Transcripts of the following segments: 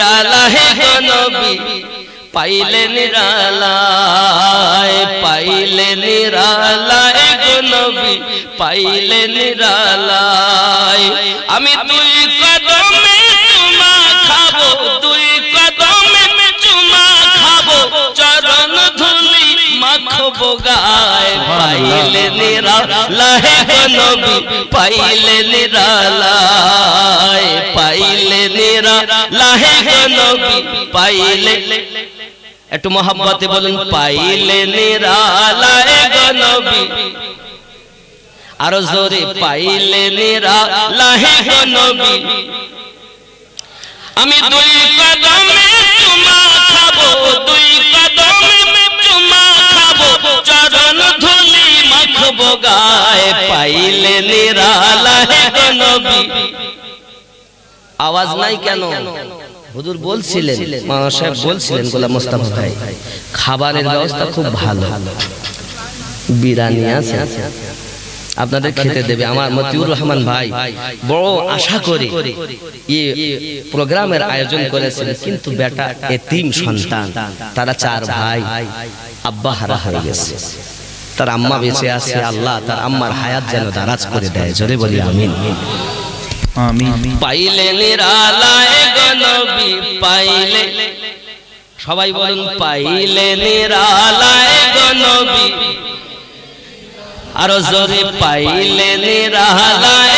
নিরালাহে গো নবী পাইলে নিরালায় পাইলে নিরালায় গো পাইলে নিরালায় আমি দুই কদমে চুমা খাব দুই কদমে চুমা খাব চরণ ধুলি মাখবো গায় পাইলে নিরালায় গো নবী পাইলে নিরালায় পাইলে, একটু মোহাম্মতে বলুন, পাইলে আরও জোরে, পাইলে আমি দুই কদমে চুমা খাব, দুই কদমে চুমা খাব, চরণ ধুলি মাখবো গায়ে, পাইলে নিরালায় গো নবী। আওয়াজ নাই কেন? হুজুর বলছিলেন মামা সাহেব বলছিলেন গোলাম মোস্তাফা ভাই খাবারের ব্যবস্থা খুব ভালো। বিরিয়ানি আছে। আপনাদের খেতে দেবে আমার মতিউর রহমান ভাই। বড় আশা করে এই প্রোগ্রামের আয়োজন করেছেন কিন্তু বেটা এতিম সন্তান। তারা চার ভাই আব্বা হারা হয়ে গেছে। তার আম্মা বেঁচে আছে আল্লাহ তার আম্মার হায়াত যেন দারাজ করে দেয়। জোরে বলি আমিন। আমিন। পাইলে নিরালায় গো নবী পাইলে সবাই বলুন পাইলে নিরালায় আরও জোরে পাইলে নিরালায়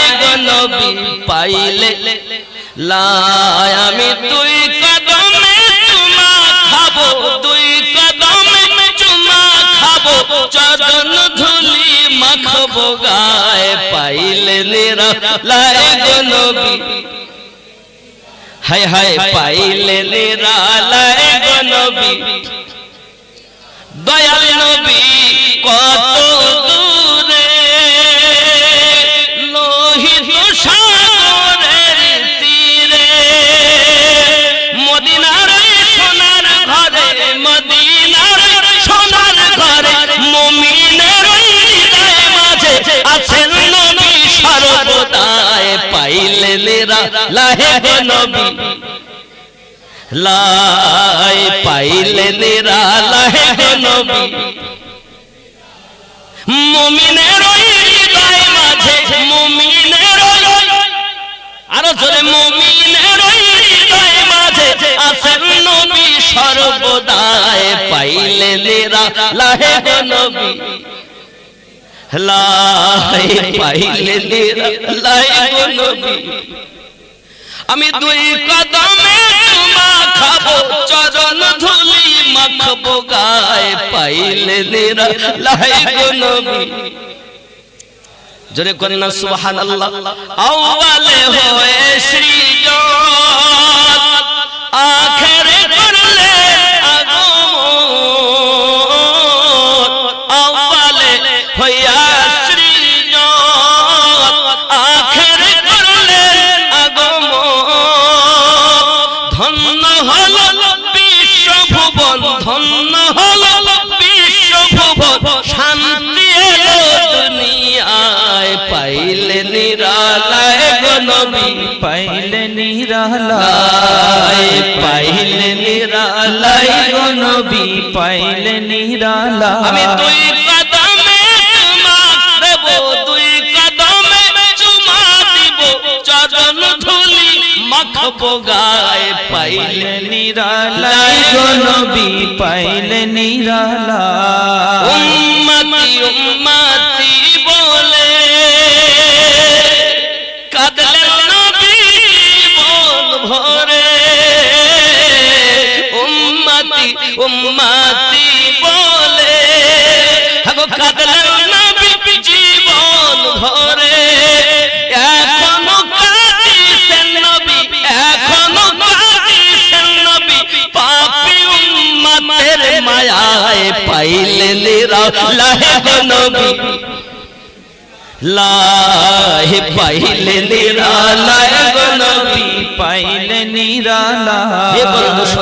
পাইলে লাই আমি তুই কদমে চুমা খাব তুই কদমে চুমা খাব চরণ ধুলি মাখবো গায়ে। পাইলে নিরালায় গো হায় হায় পাইলে নিরালায় নবী। দয়াল নবী কত দূরে, লোহিত সাগরের তীরে। মদিনার সোনার ঘরে, মদিনার সোনার ঘরে, মুমিনের হৃদয় মাঝে আছেন নবী সর্বদায় পাইলে নিরা লাহে নবী। লাই পাইলে নবী। মুমিনের হৃদয় মাঝে, মুমিনের আরও জোরে, মুমিনের হৃদয় মাঝে আছেন নবী সর্বদায় পাইলে নিরালাহে নবী। লাই পাইলে নিরালাহে নবী। আমি দুই কদমে পাইলে জোরে করেন না সুবহানাল্লাহ। আউয়ালে হয়ে সৃজন আখেরে শান্তি এলো দুনিয়ায় পাইলে নিরালায় গো নবী পাইলে নিরালা লাই পাইলে নিরালায় গো নবী পাইলে নিরালা আমি দুই কদমে চুমা দেব দুই কদমে চুমা দিব চরণ ধুলি মাখবো গায়ে পাইলে পাইলে নিরালা গো নবী পাইলে নিরালা উম্মতি বলে। কাদলেন নবী বল ভরে। উম্মতি উম্মতি বলে। হগো কাঁদলেন পাইলে নিরা লাহে নবী লাহে পাইলে নিরা লাহে নবী। পাইলে নিরা লাহে